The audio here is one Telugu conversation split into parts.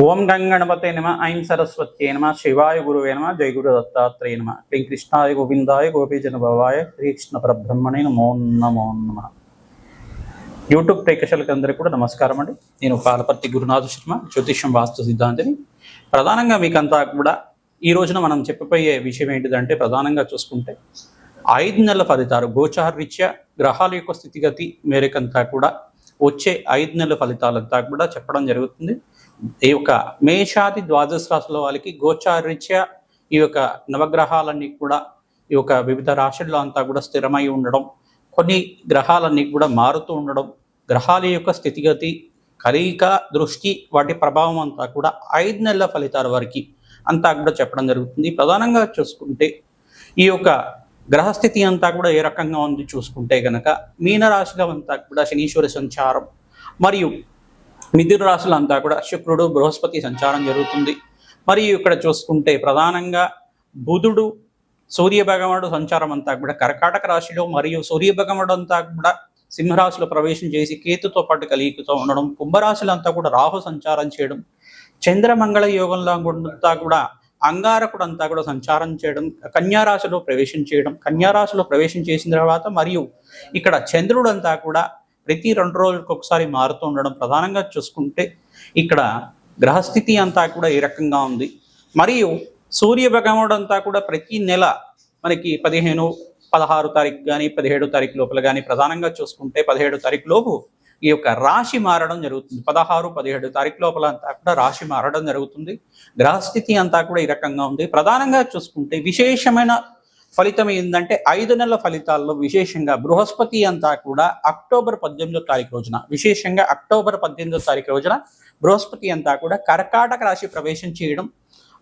ఓం గంగణపతే నమ ఐం సరస్వత్యే నమ శివాయ గురువే నమ జయ గురు దత్తాత్రేయ నమ. శ్రీ కృష్ణాయ గోవిందాయ గోపీజన భవాయ శ్రీకృష్ణ పరబ్రహ్మణే నమో నమో నమ. యూట్యూబ్ ప్రేక్షకులకి అందరికీ కూడా నమస్కారం అండి. నేను పాలపర్తి గురునాథ శర్మ జ్యోతిష్యం వాస్తు సిద్ధాంతిని. ప్రధానంగా మీకంతా కూడా ఈ రోజున మనం చెప్పబోయే విషయం ఏంటిదంటే ప్రధానంగా చూసుకుంటే ఐదు నెలల ఫలితాలు గోచారరీత్యా గ్రహాల యొక్క స్థితిగతి మేరకంతా కూడా వచ్చే ఐదు నెలల ఫలితాలంతా కూడా చెప్పడం జరుగుతుంది. ఈ యొక్క మేషాది ద్వాదశ రాశుల వాళ్ళకి గోచారీత్యా ఈ యొక్క నవగ్రహాలన్నీ కూడా ఈ యొక్క వివిధ రాశుల్లో అంతా కూడా స్థిరమై ఉండడం కొన్ని గ్రహాలన్నీ కూడా మారుతూ ఉండడం గ్రహాల యొక్క స్థితిగతి కలయిక దృష్టి వాటి ప్రభావం అంతా కూడా ఐదు నెలల ఫలితాల వరకు అంతా కూడా చెప్పడం జరుగుతుంది. ప్రధానంగా చూసుకుంటే ఈ యొక్క గ్రహస్థితి అంతా కూడా ఏ రకంగా ఉంది చూసుకుంటే గనక మీనరాశిలో అంతా కూడా శనీశ్వరి సంచారం మరియు మిథున రాశులు అంతా కూడా శుక్రుడు బృహస్పతి సంచారం జరుగుతుంది. మరియు ఇక్కడ చూసుకుంటే ప్రధానంగా బుధుడు సూర్య భగవానుడు సంచారం అంతా కూడా కర్కాటక రాశిలో మరియు సూర్యభగవానుడు అంతా కూడా సింహరాశిలో ప్రవేశం చేసి కేతుతో పాటు కలిగితో ఉండడం కుంభరాశులంతా కూడా రాహు సంచారం చేయడం చంద్రమంగళ యోగంలో అంతా కూడా అంగారకుడు అంతా కూడా సంచారం చేయడం కన్యారాశిలో ప్రవేశం చేయడం కన్యారాశిలో ప్రవేశం చేసిన తర్వాత మరియు ఇక్కడ చంద్రుడు అంతా కూడా ప్రతి రెండు రోజులకు ఒకసారి మారుతూ ఉండడం ప్రధానంగా చూసుకుంటే ఇక్కడ గ్రహస్థితి అంతా కూడా ఈ రకంగా ఉంది. మరియు సూర్య భగవానుడు అంతా కూడా ప్రతి నెల మనకి పదిహేను పదహారు తారీఖు కానీ పదిహేడు తారీఖు లోపల కానీ ప్రధానంగా చూసుకుంటే పదిహేడు తారీఖు లోపు ఈ యొక్క రాశి మారడం జరుగుతుంది. పదహారు పదిహేడు తారీఖు లోపల అంతా కూడా రాశి మారడం జరుగుతుంది. గ్రహస్థితి అంతా కూడా ఈ రకంగా ఉంది. ప్రధానంగా చూసుకుంటే విశేషమైన ఫలితం ఏంటంటే ఐదు నెలల ఫలితాల్లో విశేషంగా బృహస్పతి అంతా కూడా అక్టోబర్ పద్దెనిమిదో తారీఖు రోజున విశేషంగా అక్టోబర్ పద్దెనిమిదో తారీఖు రోజున బృహస్పతి అంతా కూడా కర్కాటక రాశి ప్రవేశం చేయడం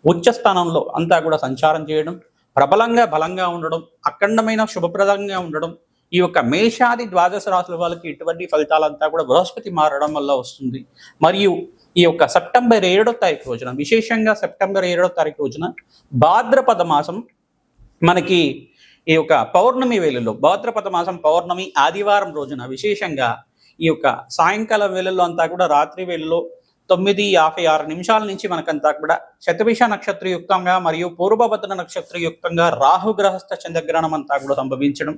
ఉచ్చ స్థానంలో అంతా కూడా సంచారం చేయడం ప్రబలంగా బలంగా ఉండడం అఖండమైన శుభప్రదంగా ఉండడం ఈ యొక్క మేషాది ద్వాదశ రాశుల వాళ్ళకి ఇటువంటి ఫలితాలంతా కూడా బృహస్పతి మారడం వల్ల వస్తుంది. మరియు ఈ యొక్క సెప్టెంబర్ ఏడో తారీఖు రోజున విశేషంగా సెప్టెంబర్ ఏడో తారీఖు రోజున భాద్రపద మాసం మనకి ఈ యొక్క పౌర్ణమి వేళల్లో భాద్రపద మాసం పౌర్ణమి ఆదివారం రోజున విశేషంగా ఈ యొక్క సాయంకాలం వేళల్లో అంతా కూడా రాత్రి వేళల్లో తొమ్మిది యాభై ఆరు నిమిషాల నుంచి మనకంతా కూడా శతభిష నక్షత్రయుక్తంగా మరియు పూర్వభద్ర నక్షత్రయుక్తంగా రాహుగ్రహస్థ చంద్రగ్రహణం అంతా కూడా సంభవించడం.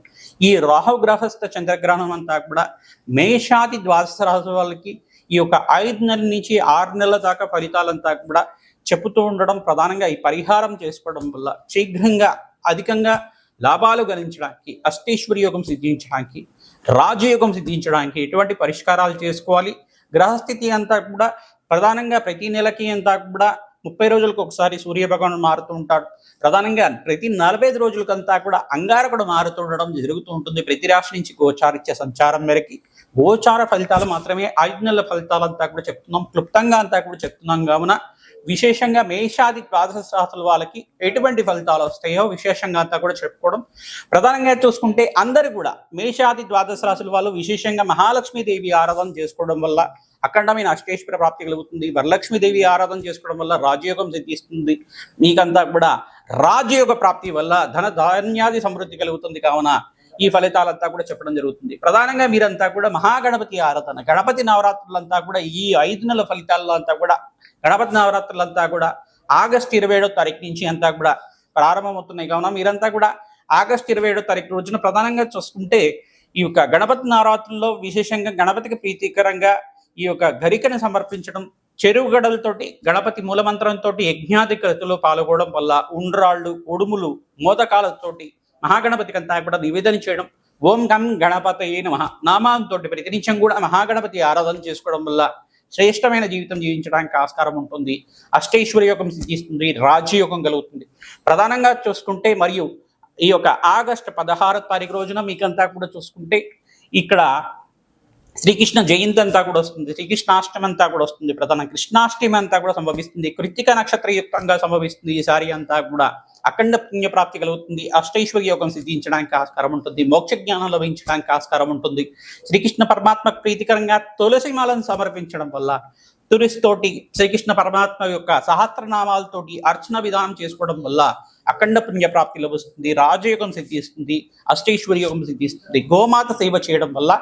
ఈ రాహుగ్రహస్థ చంద్రగ్రహణం అంతా కూడా మేషాది ద్వాదశ రాశి వాళ్ళకి ఈ యొక్క ఐదు నెలల నుంచి ఆరు నెలల దాకా ఫలితాలంతా కూడా చెబుతూ ఉండడం ప్రధానంగా ఈ పరిహారం చేసుకోవడం వల్ల శీఘ్రంగా అధికంగా లాభాలు గణించడానికి అష్టేశ్వరి యోగం సిద్ధించడానికి రాజయోగం సిద్ధించడానికి ఎటువంటి పరిష్కారాలు చేసుకోవాలి? గ్రహస్థితి అంతా కూడా ప్రధానంగా ప్రతి నెలకి అంతా కూడా ముప్పై రోజులకు ఒకసారి సూర్య భగవానుడు మారుతూ ఉంటాడు. ప్రధానంగా ప్రతి నలభై ఐదు రోజులకంతా కూడా అంగారకుడు మారుతుండడం జరుగుతూ ఉంటుంది. ప్రతి రాశి నుంచి గోచారిచ్చే సంచారం మేరకి. గోచార ఫలితాలు మాత్రమే ఐదు నెలల ఫలితాలంతా కూడా చెప్తున్నాం. క్లుప్తంగా అంతా కూడా చెప్తున్నాం. కావున విశేషంగా మేషాది ద్వాదశ రాశుల వాళ్ళకి ఎటువంటి ఫలితాలు వస్తాయో విశేషంగా అంతా కూడా చెప్పుకోవడం. ప్రధానంగా చూసుకుంటే అందరు కూడా మేషాది ద్వాదశ రాసుల వాళ్ళు విశేషంగా మహాలక్ష్మీదేవి ఆరాధన చేసుకోవడం వల్ల అఖండమైన అష్టేశ్వర ప్రాప్తి కలుగుతుంది. వరలక్ష్మీదేవి ఆరాధన చేసుకోవడం వల్ల రాజయోగం సిద్ధిస్తుంది. మీకంతా కూడా రాజయోగ ప్రాప్తి వల్ల ధన ధాన్యాది సమృద్ధి కలుగుతుంది కావున ఈ ఫలితాలంతా కూడా చెప్పడం జరుగుతుంది. ప్రధానంగా మీరంతా కూడా మహాగణపతి ఆరాధన గణపతి నవరాత్రులంతా కూడా ఈ ఐదు నెలల ఫలితాల్లో అంతా కూడా గణపతి నవరాత్రులంతా కూడా ఆగస్టు ఇరవై ఏడో తారీఖు నుంచి అంతా కూడా ప్రారంభమవుతున్నాయి. కావున మీరంతా కూడా ఆగస్టు ఇరవై ఏడో తారీఖు రోజున ప్రధానంగా చూసుకుంటే ఈ యొక్క గణపతి నవరాత్రుల్లో విశేషంగా గణపతికి ప్రీతికరంగా ఈ యొక్క గరికను సమర్పించడం చెరువు గడలతోటి గణపతి మూలమంత్రంతో యజ్ఞాది కృతులు పాల్గొనడం వల్ల ఉండ్రాళ్ళు ఉడుములు మోదకాలతోటి మహాగణపతికి అంతా కూడా నివేదన చేయడం ఓం గం గణపతి నమ నామాంతో ప్రతినిత్యం కూడా మహాగణపతి ఆరాధన చేసుకోవడం వల్ల శ్రేష్టమైన జీవితం జీవించడానికి ఆస్కారం ఉంటుంది. అష్టైశ్వర్య యోగం సిద్ధిస్తుంది. రాజ్యయోగం కలుగుతుంది. ప్రధానంగా చూసుకుంటే మరియు ఈ యొక్క ఆగస్టు పదహారో తారీఖు రోజున మీకంతా కూడా చూసుకుంటే ఇక్కడ శ్రీకృష్ణ జయంతి అంతా కూడా వస్తుంది శ్రీకృష్ణాష్టమి అంతా కూడా వస్తుంది ప్రధాన కృష్ణాష్టమి అంతా కూడా సంభవిస్తుంది కృత్తిక నక్షత్రయుక్తంగా సంభవిస్తుంది ఈసారి అంతా కూడా. అఖండ పుణ్యప్రాప్తి కలుగుతుంది అష్టైశ్వర్య యోగం సిద్ధించడానికి ఆస్కారం ఉంటుంది మోక్ష జ్ఞానం లభించడానికి ఆస్కారం ఉంటుంది. శ్రీకృష్ణ పరమాత్మ ప్రీతికరంగా తులసిమాలను సమర్పించడం వల్ల తురిస్తోటి శ్రీకృష్ణ పరమాత్మ యొక్క సహస్రనామాలతోటి అర్చన విధానం చేసుకోవడం వల్ల అఖండ పుణ్య ప్రాప్తి లభిస్తుంది రాజయోగం సిద్ధిస్తుంది అష్టైశ్వర్యోగం సిద్ధిస్తుంది గోమాత సేవ చేయడం వల్ల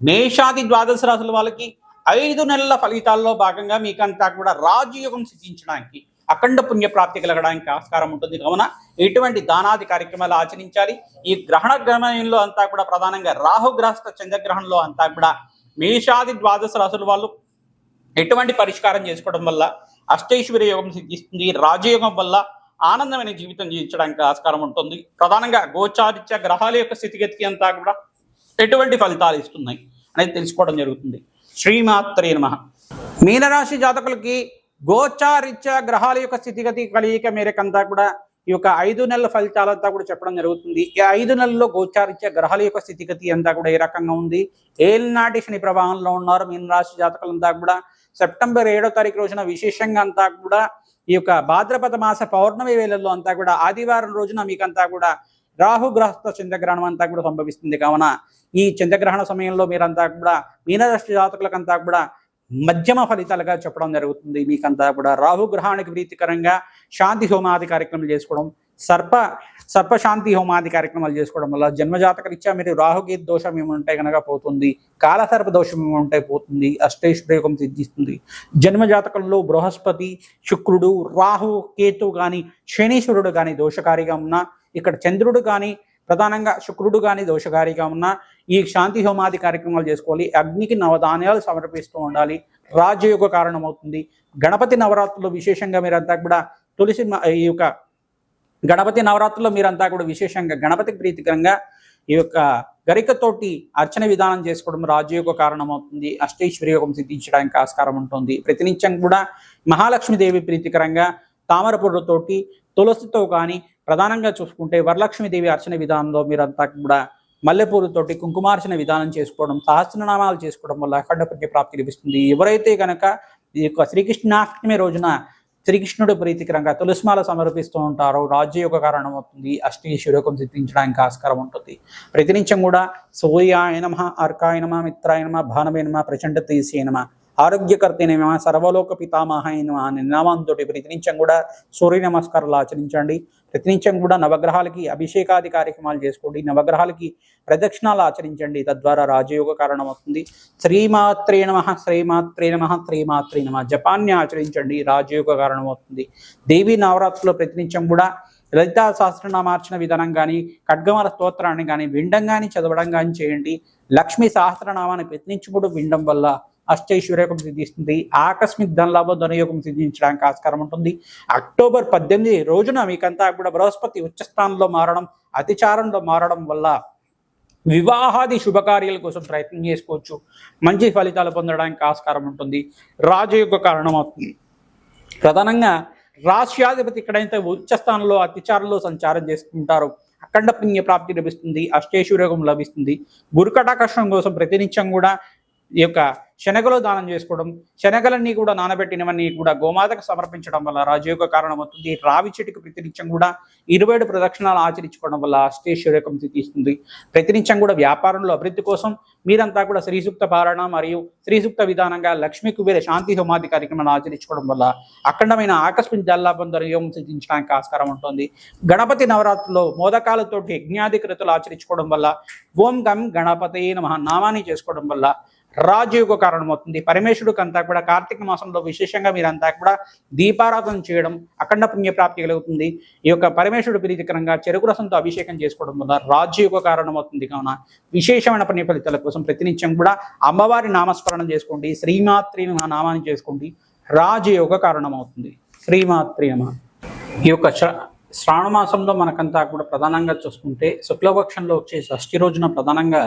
మేషాది ద్వాదశ రాశుల వాళ్ళకి ఐదు నెలల ఫలితాల్లో భాగంగా మీకంతా కూడా రాజయోగం సిద్ధించడానికి అఖండ పుణ్య ప్రాప్తి కలగడానికి ఆస్కారం ఉంటుంది. కావున ఎటువంటి దానాది కార్యక్రమాలు ఆచరించాలి? ఈ గ్రహణ గ్రహణంలో అంతా కూడా ప్రధానంగా రాహుగ్రస్త చంద్రగ్రహణంలో అంతా కూడా మేషాది ద్వాదశ రాశుల వాళ్ళు ఎటువంటి పరిష్కారం చేసుకోవడం వల్ల అష్టైశ్వర్య యోగం సిద్ధిస్తుంది రాజయోగం వల్ల ఆనందమైన జీవితం జీవించడానికి ఆస్కారం ఉంటుంది. ప్రధానంగా గోచారిత్య గ్రహాల యొక్క స్థితిగతికి అంతా కూడా ఎటువంటి ఫలితాలు ఇస్తున్నాయి అనేది తెలుసుకోవడం జరుగుతుంది. శ్రీమాత్రే నమ. మీనరాశి జాతకులకి గోచారిత్య గ్రహాల యొక్క స్థితిగతి కలియిక మేరకంతా కూడా ఈ యొక్క ఐదు నెలల ఫలితాలంతా కూడా చెప్పడం జరుగుతుంది. ఈ ఐదు నెలల్లో గోచారిత్య గ్రహాల యొక్క స్థితిగతి అంతా కూడా ఏ రకంగా ఉంది? ఏలినాటి శని ప్రభావంలో ఉన్నారు మీనరాశి జాతకులంతా కూడా. సెప్టెంబర్ ఏడో తారీఖు రోజున విశేషంగా అంతా కూడా ఈ యొక్క భాద్రపద మాస పౌర్ణమి వేళల్లో అంతా కూడా ఆదివారం రోజున మీకంతా కూడా రాహుగ్రస్త చంద్రగ్రహణం అంతా కూడా సంభవిస్తుంది. కావున ఈ చంద్రగ్రహణ సమయంలో మీరంతా కూడా మీనరాశి జాతకులకంతా కూడా మధ్యమ ఫలితాలుగా చెప్పడం జరుగుతుంది. మీకంతా కూడా రాహుగ్రహానికి ప్రీతికరంగా శాంతి హోమాది కార్యక్రమం చేసుకోవడం సర్ప సర్పశాంతి హోమాది కార్యక్రమాలు చేసుకోవడం వల్ల జన్మజాతక రీత్యా మీరు రాహుకి దోషం ఏముంటే కనుక పోతుంది కాలసర్ప దోషం ఏముంటే పోతుంది అష్టైశ్వర్యోగం సిద్ధిస్తుంది. జన్మజాతకంలో బృహస్పతి శుక్రుడు రాహు కేతు కానీ శనీశ్వరుడు కానీ దోషకారిగా ఉన్నా ఇక్కడ చంద్రుడు కానీ ప్రధానంగా శుక్రుడు కానీ దోషకారిగా ఉన్నా ఈ శాంతి హోమాది కార్యక్రమాలు చేసుకోవాలి. అగ్నికి నవధాన్యాలు సమర్పిస్తూ ఉండాలి. రాజయోగ కారణమవుతుంది. గణపతి నవరాత్రులు విశేషంగా మీరంతా కూడా తులసి మ- ఈ యొక్క గణపతి నవరాత్రుల్లో మీరంతా కూడా విశేషంగా గణపతికి ప్రీతికరంగా ఈ యొక్క గరికతోటి అర్చన విధానం చేసుకోవడం రాజయోగ కారణమవుతుంది అష్టైశ్వర్యోగం సిద్ధించడానికి ఆస్కారం ఉంటుంది. ప్రతినిత్యం కూడా మహాలక్ష్మీదేవి ప్రీతికరంగా తామరపురతోటి తులసితో కానీ ప్రధానంగా చూసుకుంటే వరలక్ష్మీదేవి అర్చన విధానంలో మీరంతా కూడా మల్లెపూలతోటి కుంకుమార్చన విధానం చేసుకోవడం సహస్రనామాలు చేసుకోవడం వల్ల అఖండ పుణ్య ప్రాప్తి లభిస్తుంది. ఎవరైతే కనుక ఈ యొక్క శ్రీకృష్ణాష్టమి రోజున శ్రీకృష్ణుడు ప్రీతికరంగా తులసిమాల సమర్పిస్తూ ఉంటారు. రాజు యొక్క కారణం అవుతుంది అష్టైశ్వర్యోగం సిద్ధించడానికి ఆస్కారం ఉంటుంది. ప్రతినిత్యం కూడా సూర్యాయ నమ అర్కాయ నమ మిత్రాయ నమ భానవే నమ ప్రచండ ఆరోగ్యకర్తైన సర్వలోక పితామహ అయిన అనే నామంతో ప్రతినిత్యం కూడా సూర్య నమస్కారాలు ఆచరించండి. ప్రతినిత్యం కూడా నవగ్రహాలకి అభిషేకాది కార్యక్రమాలు చేసుకోండి. నవగ్రహాలకి ప్రదక్షిణాలు ఆచరించండి. తద్వారా రాజయోగ కారణం అవుతుంది శ్రీమాత్రే నమ శ్రీమాత్రే నమ శ్రీమాత్రే నమ. జపాన్ని ఆచరించండి. రాజయోగ కారణం అవుతుంది దేవి నవరాత్రిలో ప్రతినిత్యం కూడా లలితా సహస్రనామార్చన విధానం కానీ ఖడ్గమల స్తోత్రాన్ని కానీ వినడం కానీ చదవడం కానీ చేయండి. లక్ష్మీ సహస్రనామాన్ని ప్రతినిత్యముడు వినడం వల్ల అష్టైశ్వర్యకం సిద్ధిస్తుంది. ఆకస్మిక ధనలాభం ధనయోగం సిద్ధించడానికి ఆస్కారం ఉంటుంది. అక్టోబర్ పద్దెనిమిది రోజున మీకంతా కూడా బృహస్పతి ఉచ్చస్థానంలో మారడం అతిచారంలో మారడం వల్ల వివాహాది శుభకార్యాల కోసం ప్రయత్నం చేసుకోవచ్చు. మంచి ఫలితాలు పొందడానికి ఆస్కారం ఉంటుంది. రాజయోగ కారణం అవుతుంది ప్రధానంగా రాష్ట్రాధిపతి ఎక్కడైతే ఉచ్చస్థానంలో అతిచారంలో సంచారం చేసుకుంటారు అఖండ పుణ్య ప్రాప్తి లభిస్తుంది అష్టేశ్వరోగం లభిస్తుంది. గురుకటాకర్షణం కోసం ప్రతినిత్యం కూడా ఈ యొక్క శనగలు దానం చేసుకోవడం శనగలన్నీ కూడా నానబెట్టినవన్నీ కూడా గోమాతకు సమర్పించడం వల్ల రాజయోగ కారణం అవుతుంది. రావి చెట్టుకు ప్రతినిత్యం కూడా ఇరవై ఏడు ప్రదక్షిణాలు ఆచరించుకోవడం వల్ల అష్టేశ్వరకం తీస్తుంది. ప్రతినిత్యం కూడా వ్యాపారంలో అభివృద్ధి కోసం మీరంతా కూడా శ్రీసూక్త పారాయణ మరియు శ్రీసూక్త విధానంగా లక్ష్మీ కుబేర శాంతి హోమాది కార్యక్రమాలు ఆచరించుకోవడం వల్ల అఖండమైన ఆకస్మిక జల్లాభం యోగం సిద్ధించడానికి ఆస్కారం ఉంటుంది. గణపతి నవరాత్రుల్లో మోదకాలతోటి యజ్ఞాధికృతులు ఆచరించుకోవడం వల్ల ఓం గం గణపతి నమ నామాన్ని చేసుకోవడం వల్ల రాజయోగ కారణమవుతుంది. పరమేశ్వరుడికి అంతా కూడా కార్తీక మాసంలో విశేషంగా మీరంతా కూడా దీపారాధన చేయడం అఖండ పుణ్య ప్రాప్తి కలుగుతుంది. ఈ యొక్క పరమేశ్వరుడు ప్రీతికరంగా చెరుకు రసంతో అభిషేకం చేసుకోవడం వల్ల రాజయోగ కారణమవుతుంది కావున విశేషమైన పుణ్య ఫలితాల కోసం ప్రతినిత్యం కూడా అమ్మవారి నామస్మరణం చేసుకోండి. శ్రీమాత్రి నామాన్ని చేసుకోండి. రాజయోగ కారణమవుతుంది. శ్రీమాత్రి నమ ఈ యొక్క శ్రావణ మాసంలో మనకంతా కూడా ప్రధానంగా చూసుకుంటే శుక్లపక్షంలో వచ్చే షష్ఠి రోజున ప్రధానంగా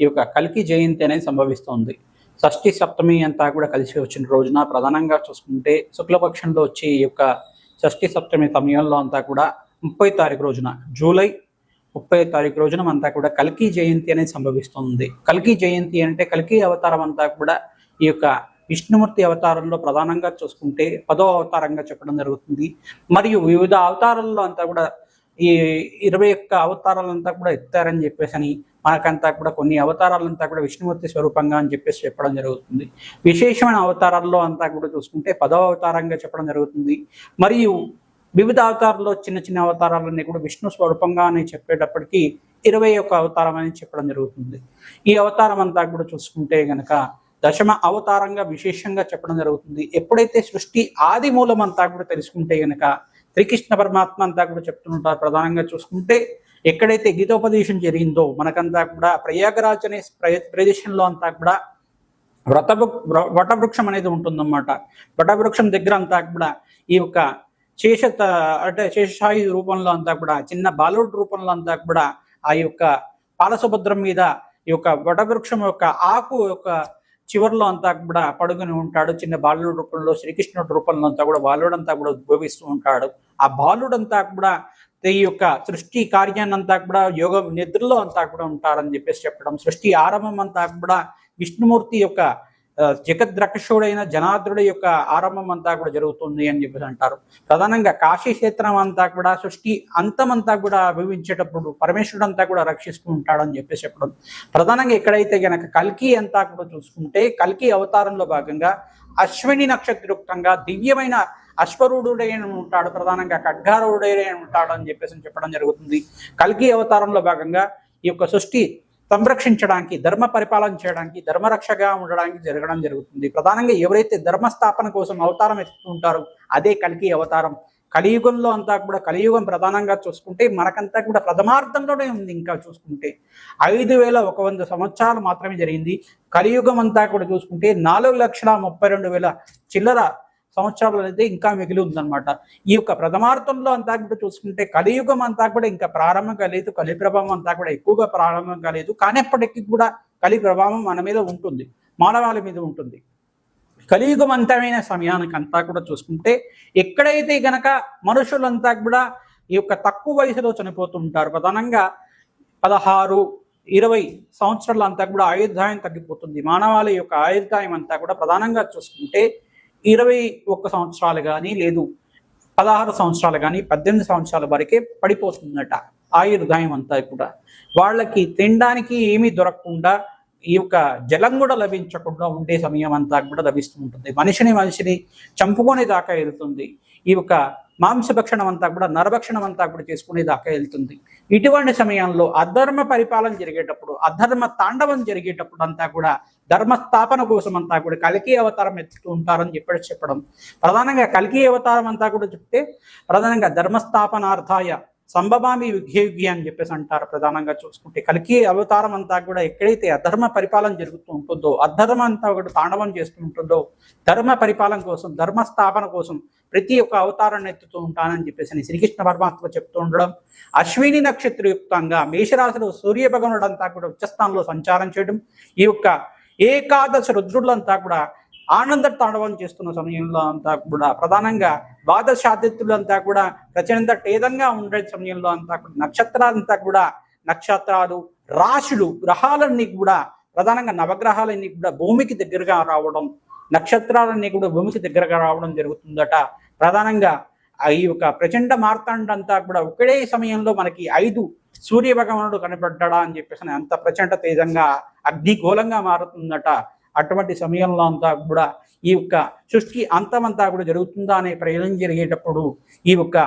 ఈ యొక్క కలికి జయంతి అనేది సంభవిస్తుంది. షష్ఠి సప్తమి అంతా కూడా కలిసి వచ్చిన రోజున ప్రధానంగా చూసుకుంటే శుక్లపక్షంలో వచ్చే ఈ యొక్క షష్ఠి సప్తమి సమయంలో అంతా కూడా ముప్పై తారీఖు రోజున జూలై ముప్పై తారీఖు రోజున అంతా కూడా కల్కి జయంతి అనేది సంభవిస్తుంది. కల్కి జయంతి అంటే కల్కి అవతారం అంతా కూడా ఈ యొక్క విష్ణుమూర్తి అవతారంలో ప్రధానంగా చూసుకుంటే పదో అవతారంగా చెప్పడం జరుగుతుంది. మరియు వివిధ అవతారాల్లో అంతా కూడా ఈ ఇరవై ఒక్క అవతారాలంతా కూడా ఎత్తారని చెప్పేసి అని మనకంతా కూడా కొన్ని అవతారాలంతా కూడా విష్ణుమూర్తి స్వరూపంగా అని చెప్పేసి చెప్పడం జరుగుతుంది. విశేషమైన అవతారాల్లో అంతా కూడా చూసుకుంటే పదవ అవతారంగా చెప్పడం జరుగుతుంది. మరియు వివిధ అవతారాల్లో చిన్న చిన్న అవతారాలన్నీ కూడా విష్ణు స్వరూపంగా అని చెప్పేటప్పటికీ ఇరవై ఒక్క అవతారం అని చెప్పడం జరుగుతుంది. ఈ అవతారం అంతా కూడా చూసుకుంటే గనక దశమ అవతారంగా విశేషంగా చెప్పడం జరుగుతుంది. ఎప్పుడైతే సృష్టి ఆది మూలం అంతా కూడా తెలుసుకుంటే గనక శ్రీకృష్ణ పరమాత్మ అంతా కూడా చెప్తుంటారు. ప్రధానంగా చూసుకుంటే ఎక్కడైతే గీతోపదేశం జరిగిందో మనకంతా కూడా ప్రయాగరాజ్ అనే ప్ర- ప్రదేశంలో అంతా కూడా వ్రత వటవృక్షం అనేది ఉంటుందన్నమాట. వటవృక్షం దగ్గర అంతా కూడా ఈ యొక్క శేష అంటే శేషాయు రూపంలో అంతా కూడా చిన్న బాలుడు రూపంలో అంతా కూడా ఆ యొక్క పాలసుభద్రం మీద ఈ యొక్క వటవృక్షం యొక్క ఆకు యొక్క చివరిలో అంతా కూడా పడుకుని ఉంటాడు. చిన్న బాలుడు రూపంలో శ్రీకృష్ణుడు రూపంలో అంతా కూడా బాలుడంతా కూడా ఉద్భవిస్తూ ఉంటాడు. ఆ బాలుడంతా కూడా ఈ యొక్క సృష్టి కార్యాన్నంతా కూడా యోగ నిద్రలో అంతా కూడా ఉంటారని చెప్పేసి చెప్పడం సృష్టి ఆరంభం అంతా కూడా విష్ణుమూర్తి యొక్క జగద్రక్షుడైన జనార్దుడి యొక్క ఆరంభం అంతా కూడా జరుగుతుంది అని చెప్పేసి అంటారు. ప్రధానంగా కాశీ క్షేత్రం అంతా కూడా సృష్టి అంతమంతా కూడా అభివించేటప్పుడు పరమేశ్వరుడు అంతా కూడా రక్షిస్తూ ఉంటాడని చెప్పేసి చెప్పడం. ప్రధానంగా ఎక్కడైతే గనక కల్కి అంతా కూడా చూసుకుంటే కల్కి అవతారంలో భాగంగా అశ్విని నక్షత్రయుక్తంగా దివ్యమైన అశ్వరుడుడై ఉంటాడు ప్రధానంగా ఖడ్గారుడై ఉంటాడు అని చెప్పేసి చెప్పడం జరుగుతుంది. కల్కి అవతారంలో భాగంగా ఈ యొక్క సృష్టి సంరక్షించడానికి ధర్మ పరిపాలన చేయడానికి ధర్మరక్షగా ఉండడానికి జరగడం జరుగుతుంది. ప్రధానంగా ఎవరైతే ధర్మస్థాపన కోసం అవతారం ఎత్తుంటారో అదే కలికి అవతారం. కలియుగంలో అంతా కూడా కలియుగం ప్రధానంగా చూసుకుంటే మనకంతా కూడా ప్రథమార్థంలోనే ఉంది ఇంకా చూసుకుంటే. ఐదు వేల ఒక వంద సంవత్సరాలు మాత్రమే జరిగింది. కలియుగం అంతా కూడా చూసుకుంటే నాలుగు లక్షల ముప్పై రెండు వేల చిల్లర సంవత్సరాలు అనేది ఇంకా మిగిలి ఉందన్నమాట. ఈ యొక్క ప్రథమార్థంలో అంతా కూడా చూసుకుంటే కలియుగం అంతా కూడా ఇంకా ప్రారంభం కాలేదు కలి ప్రభావం అంతా కూడా ఎక్కువగా ప్రారంభం కాలేదు. కానప్పటికీ కూడా కలి ప్రభావం మన మీద ఉంటుంది మానవాళి మీద ఉంటుంది. కలియుగం అంతమైన సమయానికి అంతా కూడా చూసుకుంటే ఎక్కడైతే గనక మనుషులంతా కూడా ఈ యొక్క తక్కువ వయసులో చనిపోతుంటారు ప్రధానంగా పదహారు ఇరవై సంవత్సరాలు అంతా కూడా ఆయుర్దాయం తగ్గిపోతుంది. మానవాళి యొక్క ఆయుర్దాయం అంతా కూడా ప్రధానంగా చూసుకుంటే ఇరవై ఒక్క సంవత్సరాలు కానీ లేదు పదహారు సంవత్సరాలు కానీ పద్దెనిమిది సంవత్సరాల వరకే పడిపోతుందట ఆయుర్దాయం అంతా కూడా. వాళ్ళకి తినడానికి ఏమీ దొరకకుండా ఈ యొక్క జలం కూడా లభించకుండా ఉండే సమయం అంతా కూడా లభిస్తూ ఉంటుంది. మనిషిని మనిషిని చంపుకునే దాకా వెళ్తుంది. ఈ యొక్క మాంసభక్షణం అంతా కూడా నరభక్షణం అంతా కూడా చేసుకునే దాకా వెళ్తుంది. ఇటువంటి సమయంలో అధర్మ పరిపాలన జరిగేటప్పుడు అధర్మ తాండవం జరిగేటప్పుడు అంతా కూడా ధర్మస్థాపన కోసం అంతా కూడా కలికి అవతారం ఎత్తుతూ ఉంటారని చెప్పేసి చెప్పడం. ప్రధానంగా కలికి అవతారం అంతా కూడా చెప్తే ప్రధానంగా ధర్మస్థాపనార్థాయ సంభవామి యుగ్య అని చెప్పేసి అంటారు ప్రధానంగా చూసుకుంటే. కలికి అవతారం అంతా కూడా ఎక్కడైతే అధర్మ పరిపాలన జరుగుతూ ఉంటుందో అధర్మ అంతా కూడా తాండవం చేస్తూ ఉంటుందో ధర్మ పరిపాలన కోసం ధర్మ స్థాపన కోసం ప్రతి ఒక్క అవతారాన్ని ఎత్తుతూ ఉంటానని చెప్పేసి అని శ్రీకృష్ణ పరమాత్మ చెప్తూ ఉండడం. అశ్విని నక్షత్రయుక్తంగా మేషరాశిలో సూర్య అంతా కూడా ఉచ్చస్థానంలో సంచారం చేయడం. ఈ యొక్క ఏకాదశ రుద్రులంతా కూడా ఆనంద తాండవం చేస్తున్న సమయంలో అంతా కూడా ప్రధానంగా ద్వాదశాదిత్యులంతా కూడా ప్రచండ టేదంగా ఉండే సమయంలో అంతా కూడా నక్షత్రాలంతా కూడా నక్షత్రాలు రాశులు గ్రహాలన్నీ కూడా ప్రధానంగా నవగ్రహాలన్నీ కూడా భూమికి దగ్గరగా రావడం నక్షత్రాలన్నీ కూడా భూమికి దగ్గరగా రావడం జరుగుతుందట. ప్రధానంగా ఈ యొక్క ప్రచండ మార్తాండంతా కూడా ఒకే సమయంలో మనకి ఐదు సూర్య భగవానుడు కనబడ్డా అని చెప్పేసి అంత ప్రచండ తేజంగా అగ్నిగోళంగా మారుతుందట. అటువంటి సమయంలో అంతా కూడా ఈ యొక్క సృష్టి అంతమంతా కూడా జరుగుతుందా అనే ప్రయోజనం జరిగేటప్పుడు ఈ యొక్క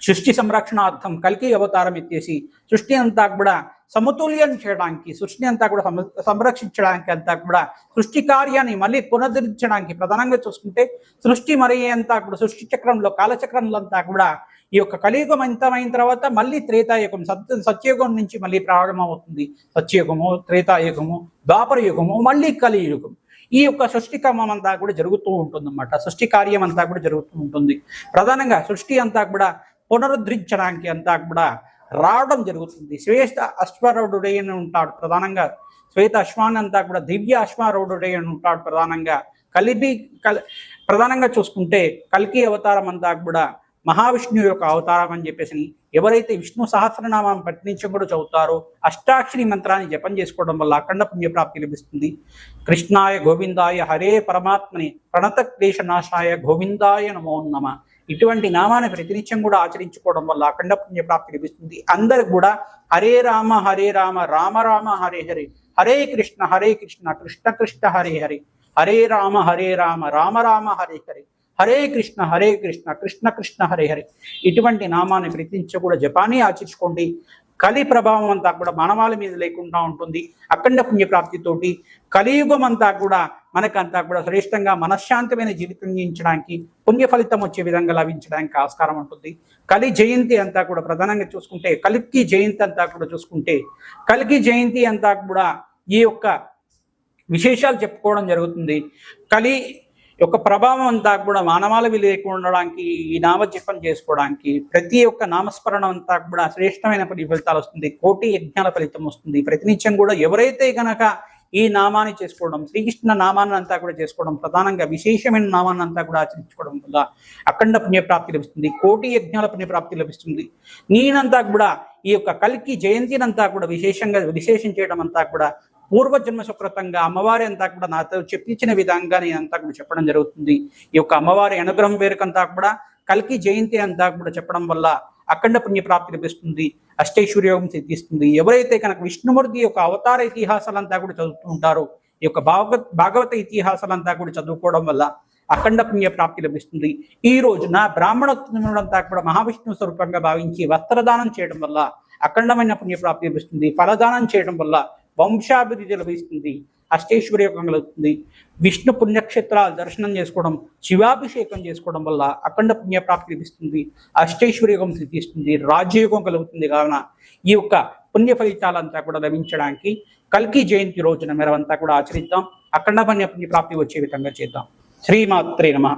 సృష్టి సంరక్షణార్థం కలికి అవతారం ఎత్తేసి సృష్టి అంతా కూడా సమతుల్యం చేయడానికి సృష్టి అంతా కూడా సంరక్షించడానికి అంతా కూడా సృష్టి కార్యాన్ని మళ్ళీ పునరుద్ధరించడానికి ప్రధానంగా చూసుకుంటే సృష్టి మరి అంతా కూడా సృష్టి చక్రంలో కాలచక్రంలో అంతా కూడా ఈ యొక్క కలియుగం అంతమైన తర్వాత మళ్ళీ త్రేతాయుగం సత్య సత్యయుగం నుంచి మళ్ళీ ప్రారంభమవుతుంది సత్యయుగము త్రేతాయుగము ద్వాపర యుగము మళ్ళీ కలియుగం. ఈ యొక్క సృష్టి క్రమం అంతా కూడా జరుగుతూ ఉంటుంది అన్నమాట సృష్టి కార్యం అంతా కూడా జరుగుతూ ఉంటుంది. ప్రధానంగా సృష్టి అంతా కూడా పునరుద్ధరించడానికి అంతా కూడా రావడం జరుగుతుంది. శ్వేత అశ్వరుడుడై అని ఉంటాడు ప్రధానంగా. శ్వేత అశ్వాన్ అంతా కూడా దివ్య అశ్వారూఢుడై అని ఉంటాడు ప్రధానంగా. కలిపి కల్ ప్రధానంగా చూసుకుంటే కల్కి అవతారం అంతా కూడా మహావిష్ణువు యొక్క అవతారం అని చెప్పేసి ఎవరైతే విష్ణు సహస్రనామం పఠించడం కూడా చదువుతారో అష్టాక్షరి మంత్రాన్ని జపం చేసుకోవడం వల్ల అఖండ పుణ్యప్రాప్తి లభిస్తుంది. కృష్ణాయ గోవిందాయ హరే పరమాత్మని ప్రణత క్లేశ నాశాయ గోవిందాయ నమో నమ. ఇటువంటి నామాన్ని ప్రతినిత్యం కూడా ఆచరించుకోవడం వల్ల అఖండ పుణ్యప్రాప్తి లభిస్తుంది. అందరికి కూడా హరే రామ హరే రామ రామ రామ హరే హరే హరే కృష్ణ హరే కృష్ణ కృష్ణ కృష్ణ హరే హరే హరే రామ హరే రామ రామ రామ హరే హరే హరే కృష్ణ హరే కృష్ణ కృష్ణ కృష్ణ హరే హరే. ఇటువంటి నామాన్ని ప్రతినిత్యం కూడా జపాన్ని ఆచరించుకోండి. కలి ప్రభావం అంతా కూడా మానవాళి మీద లేకుండా ఉంటుంది. అఖండ పుణ్య ప్రాప్తితోటి కలియుగం అంతా కూడా మనకంతా కూడా శ్రేష్టంగా మనశ్శాంతమైన జీవితం జీవించడానికి పుణ్య ఫలితం వచ్చే విధంగా లభించడానికి ఆస్కారం ఉంటుంది. కలి జయంతి అంతా కూడా ప్రధానంగా చూసుకుంటే కలికి జయంతి అంతా కూడా చూసుకుంటే కలికి జయంతి అంతా కూడా ఈ యొక్క విశేషాలు చెప్పుకోవడం జరుగుతుంది. కలి యొక్క ప్రభావం అంతా కూడా మానవాళి లేకుండా ఉండడానికి ఈ నామజపం చేసుకోవడానికి ప్రతి ఒక్క నామస్మరణ అంతా కూడా శ్రేష్టమైన ఫలితాలు వస్తుంది. కోటి యజ్ఞాల ఫలితం వస్తుంది. ప్రతినిత్యం కూడా ఎవరైతే గనక ఈ నామాన్ని చేసుకోవడం శ్రీకృష్ణ నామాన్ని అంతా కూడా చేసుకోవడం ప్రధానంగా విశేషమైన నామాన్ని అంతా కూడా ఆచరించుకోవడం వల్ల అఖండ పుణ్యప్రాప్తి లభిస్తుంది. కోటి యజ్ఞాల పుణ్యప్రాప్తి లభిస్తుంది. నేనంతా కూడా ఈ యొక్క కలికి జయంతినంతా కూడా విశేషంగా విశేషం చేయడం అంతా కూడా పూర్వజన్మ సుకృతంగా అమ్మవారి అంతా కూడా నాతో చెప్పించిన విధంగా నేను అంతా కూడా చెప్పడం జరుగుతుంది. ఈ యొక్క అమ్మవారి అనుగ్రహం వేరుకంతా కూడా కలికి జయంతి అంతా కూడా చెప్పడం వల్ల అఖండ పుణ్య ప్రాప్తి లభిస్తుంది. అష్టైశ్వర్యోగం సిద్ధిస్తుంది. ఎవరైతే కనుక విష్ణుమూర్తి యొక్క అవతార ఇతిహాసాలంతా కూడా చదువుతూ ఉంటారో ఈ యొక్క భాగవత భాగవత ఇతిహాసాలంతా కూడా చదువుకోవడం వల్ల అఖండ పుణ్య ప్రాప్తి లభిస్తుంది. ఈ రోజున బ్రాహ్మణోత్తములంతా కూడా మహావిష్ణువు స్వరూపంగా భావించి వస్త్రదానం చేయడం వల్ల అఖండమైన పుణ్య ప్రాప్తి లభిస్తుంది. ఫలదానం చేయడం వల్ల వంశాభివృద్ధి లభిస్తుంది అష్టేశ్వరి యోగం కలుగుతుంది. విష్ణు పుణ్యక్షేత్రాలు దర్శనం చేసుకోవడం శివాభిషేకం చేసుకోవడం వల్ల అఖండ పుణ్య ప్రాప్తి లభిస్తుంది అష్టైశ్వర్యోగం సిద్ధిస్తుంది రాజ్యయోగం కలుగుతుంది. కావున ఈ యొక్క పుణ్య ఫలితాలంతా కూడా లభించడానికి కల్కి జయంతి రోజున మేరవంతా కూడా ఆచరిద్దాం. అఖండ పుణ్య పుణ్యప్రాప్తి వచ్చే విధంగా చేద్దాం. శ్రీమాత్రే నమ.